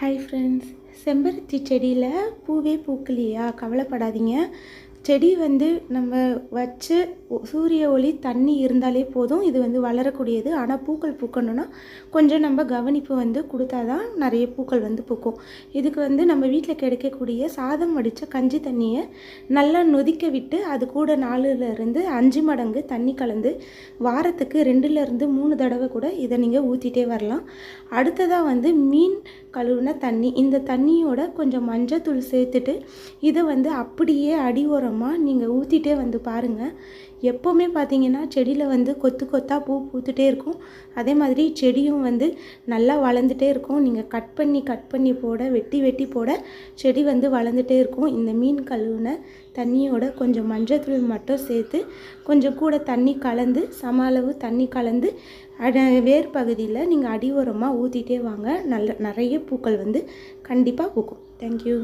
Hi friends செம்பருத்தி செடியில் பூவே பூக்கலையா? கவலைப்படாதீங்க. செடி வந்து நம்ம வச்சு சூரிய ஒளி தண்ணி இருந்தாலே போதும். இது வந்து வளரக்கூடியது. ஆனால் பூக்கள் பூக்கணும்னா கொஞ்சம் நம்ம கவனிப்பு வந்து கொடுத்தா தான் நிறைய பூக்கள் வந்து பூக்கும். இதுக்கு வந்து நம்ம வீட்டில் கிடைக்கக்கூடிய சாதம் வடித்த கஞ்சி தண்ணியை நல்லா நொதிக்க விட்டு அது கூட நாலுலேருந்து அஞ்சு மடங்கு தண்ணி கலந்து வாரத்துக்கு ரெண்டுலேருந்து மூணு தடவை கூட இதை நீங்கள் ஊற்றிட்டே வரலாம். அடுத்ததாக வந்து மீன் கழுவுன தண்ணி. இந்த தண்ணியோட கொஞ்சம் மஞ்சள் தூள் சேர்த்துட்டு இதை வந்து அப்படியே அடி அப்புறமா நீங்கள் ஊற்றிட்டே வந்து பாருங்கள் எப்போவுமே பார்த்தீங்கன்னா செடியில் வந்து கொத்து கொத்தாக பூ பூத்துட்டே இருக்கும். அதே மாதிரி செடியும் வந்து நல்லா வளர்ந்துட்டே இருக்கும். நீங்கள் கட் பண்ணி கட் பண்ணி போட வெட்டி வெட்டி போட செடி வந்து வளர்ந்துட்டே இருக்கும். இந்த மீன் கழுவுன தண்ணியோட கொஞ்சம் மஞ்சத்தூள் மட்டும் சேர்த்து கொஞ்சம் கூட தண்ணி கலந்து சம அளவு தண்ணி கலந்து அட வேர் பகுதியில் நீங்கள் அடி உரமாக ஊற்றிட்டே வாங்க. நல்ல நிறைய பூக்கள் வந்து கண்டிப்பாக பூக்கும். தேங்க்யூ